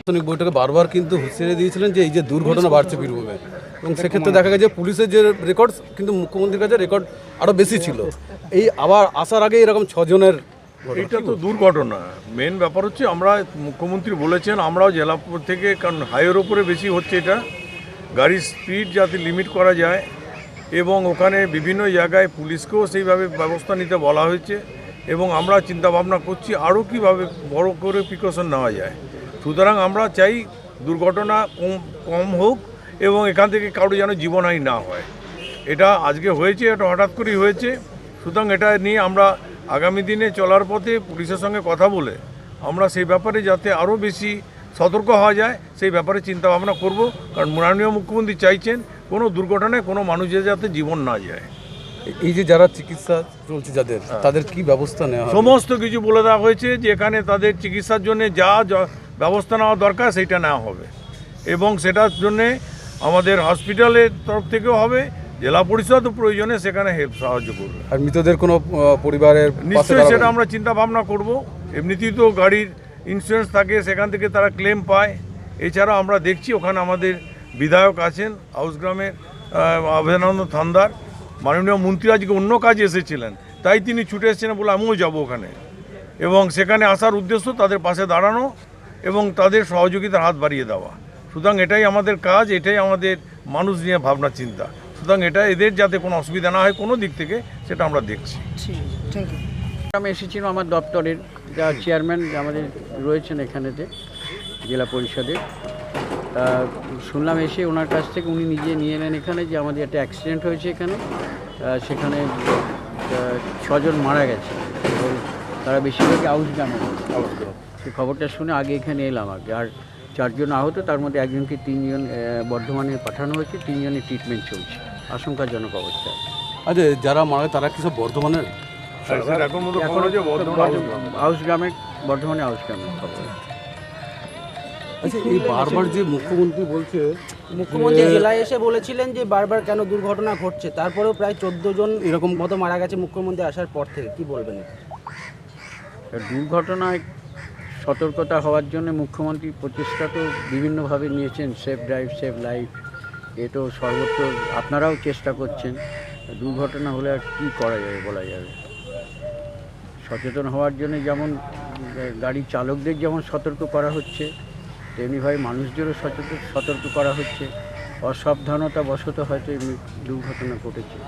আপনাদের বৈঠকে বারবার কিন্তু হুঁশিয়ারি দিয়েছিলেন যে এই যে দুর্ঘটনা বাড়ছে বীরভূমে। এবং সেক্ষেত্রে দেখা গেছে পুলিশের যে রেকর্ড কিন্তু মুখ্যমন্ত্রীর কাছে রেকর্ড আরও বেশি ছিল। এই আবার আসার আগে এরকম ছজনের এটা তো দুর্ঘটনা। মেন ব্যাপার হচ্ছে আমরা, মুখ্যমন্ত্রী বলেছেন, আমরাও জেলা থেকে, কারণ হাইওয়ের ওপরে বেশি হচ্ছে এটা। গাড়ির স্পিড যাতে লিমিট করা যায়, এবং ওখানে বিভিন্ন জায়গায় পুলিশকেও সেইভাবে ব্যবস্থা নিতে বলা হয়েছে, এবং আমরা চিন্তা ভাবনা করছি আরও কীভাবে বড় করে প্রিকশন নেওয়া যায়। সুতরাং আমরা চাই দুর্ঘটনা কম কম হোক, এবং এখান থেকে কারও যেন জীবনহানি না হয়। এটা আজকে হয়েছে, এটা হঠাৎ করেই হয়েছে। সুতরাং এটা নিয়ে আমরা আগামী দিনে চলার পথে পুলিশের সঙ্গে কথা বলে আমরা সেই ব্যাপারে যাতে আরও বেশি সতর্ক হওয়া যায় সেই ব্যাপারে চিন্তা ভাবনা করব। কারণ মাননীয় মুখ্যমন্ত্রী চাইছেন কোনো দুর্ঘটনায় কোনো মানুষের যাতে জীবন না যায়। এই যে যারা চিকিৎসা চলছে যাদের তাদের কি ব্যবস্থা নেওয়া সমস্ত কিছু বলে দেওয়া হয়েছে যে এখানে তাদের চিকিৎসার জন্য যা ব্যবস্থা নেওয়া দরকার সেইটা নেওয়া হবে। এবং সেটার জন্যে আমাদের হসপিটালের তরফ থেকেও হবে। জেলা পরিষদ প্রয়োজনে সেখানে হেল্প সাহায্য করবে। আর মৃতদের কোনো পরিবারের নিশ্চয়ই সেটা আমরা চিন্তা ভাবনা করব। এমনিতেই তো গাড়ির ইন্স্যুরেন্স থাকে সেখান থেকে তারা ক্লেম পায়। এছাড়া আমরা দেখছি ওখানে আমাদের বিধায়ক আছেন হাউসগ্রামের আহ, অভয়ানন্দ থান্দার মাননীয় মন্ত্রী আজকে অন্য কাজে এসেছিলেন তাই তিনি ছুটে এসেছিলেন বলে আমিও যাব ওখানে। এবং সেখানে আসার উদ্দেশ্য তাদের পাশে দাঁড়ানো এবং তাদের সহযোগিতার হাত বাড়িয়ে দেওয়া। সুতরাং এটাই আমাদের কাজ এটাই আমাদের মানুষ নিয়ে ভাবনা চিন্তা। সুতরাং এটা এদের যাতে কোনো অসুবিধা না হয় কোনো দিক থেকে সেটা আমরা দেখছি। আমি এসেছিলাম আমার দপ্তরের যা চেয়ারম্যান আমাদের রয়েছেন এখানেতে জেলা পরিষদের। তা শুনলাম এসে ওনার কাছ থেকে উনি নিজে নিয়ে এলেন এখানে যে আমাদের একটা অ্যাক্সিডেন্ট হয়েছে এখানে। সেখানে ছজন মারা গেছে। এবং তারা বেশিরভাগই আউস গ্রামে। সেই খবরটা শুনে আগে এখানে এলাম আগে। আর চারজন আহত তার মধ্যে একজনকে তিনজন বর্ধমানে পাঠানো হয়েছে তিনজনের ট্রিটমেন্ট চলছে। আশঙ্কাজনক অবস্থায় আচ্ছা যারা মারা তারা কি সব বর্ধমানের? বর্ধমান আউস গ্রামে। বর্ধমানে আউস গ্রামে খবর। আচ্ছা এই বারবার যে মুখ্যমন্ত্রী বলছে মুখ্যমন্ত্রী জেলায় এসে বলেছিলেন যে বারবার কেন দুর্ঘটনা ঘটছে তারপরেও প্রায় চোদ্দ জন এরকম মতো মারা গেছে মুখ্যমন্ত্রী আসার পর থেকে। কি বলবেন? দুর্ঘটনায় সতর্কতা হওয়ার জন্য মুখ্যমন্ত্রী প্রচেষ্টা তো বিভিন্নভাবে নিয়েছেন, সেফ ড্রাইভ, সেফ লাইফ, এ তো সর্বত্র আপনারাও চেষ্টা করছেন। দুর্ঘটনা হলে আর কী করা যাবে বলা যাবে? সচেতন হওয়ার জন্য যেমন গাড়ির চালকদের যেমন সতর্ক করা হচ্ছে তেমনিভাবে মানুষদেরও সচেতন সতর্ক করা হচ্ছে। অসাবধানতা বশত হয়তো দুর্ঘটনা ঘটেছে।